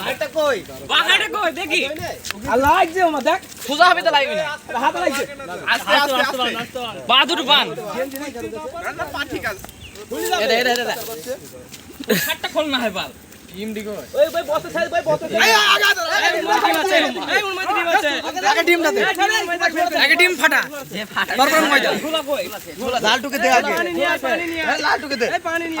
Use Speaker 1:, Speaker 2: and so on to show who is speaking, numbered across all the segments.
Speaker 1: আরেকটা কই
Speaker 2: বাগানে কই দেখি
Speaker 3: আর লাগছে আমার দেখ
Speaker 2: সোজা হবে তো লাগবে না
Speaker 3: হাতে লাগছে
Speaker 1: আস্তে আস্তে আস্তে
Speaker 2: বাহাদুর বান
Speaker 1: পা ঠিক আছে
Speaker 2: এটা এটা এটা খাটটা খোল না হয় বাল
Speaker 1: ডিম ফাটা লালটুকে দে আগে
Speaker 3: পানি নিয়ে আয়, পানি নিয়ে আয়।
Speaker 1: এই লালটুকে দে
Speaker 3: পানি নিয়ে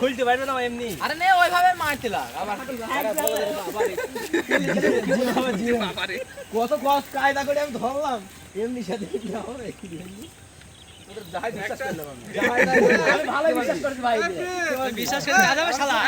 Speaker 3: খুলতে পারবে না এমনি।
Speaker 2: আরে নে ওইভাবে
Speaker 3: কত কষ্ট কায়দা করে আমি ধরলাম। এমনি সাথে ভালো বিশ্বাস করছি ভাই। বিশ্বাস করে শালা।